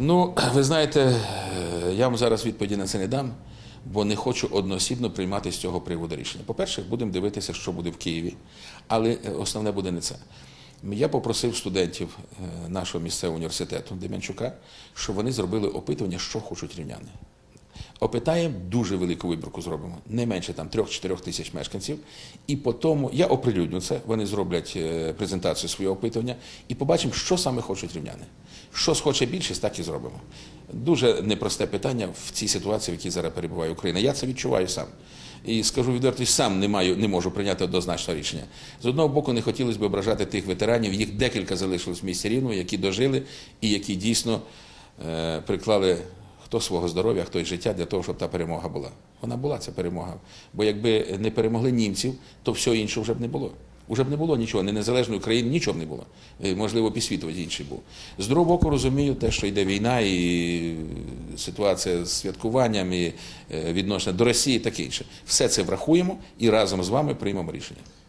Ну, ви знаєте, е, я вам зараз відповіді на це не дам, бо не хочу одноосібно приймати з цього приводу рішення. По-перше, будемо дивитися, що буде в Києві, але е, основне буде не це. Я попросив студентів е, нашого місцевого університету Дем'янчука, щоб вони зробили опитування, що хочуть рівняни. Опитаємо, дуже велику вибірку зробимо, не менше там 3-4 тисяч мешканців. І по тому я оприлюдню це, вони зроблять е, презентацію свого опитування і побачимо, що саме хочуть рівняни. Що схоче більшість, так і зробимо. Дуже непросте питання в цій ситуації, в якій зараз перебуває Україна. Я це відчуваю сам. І скажу відверто, сам не маю, не можу прийняти однозначного рішення. З одного боку, не хотілося б ображати тих ветеранів, їх декілька залишилось в місті Рівного, які дожили і які дійсно е, приклали хто свого здоров'я, хто й життя для того, щоб та перемога була. Вона була ця перемога. Бо якби не перемогли німців, то всього іншого вже б не було. Уже б не було нічого, не незалежної України, нічого б не було. Е, Можливо, півсвіту інший був. З другого боку, розумію те, що йде війна і ситуація з святкуванням, і е, відношення до Росії, таке інше. Все це врахуємо і разом з вами приймемо рішення.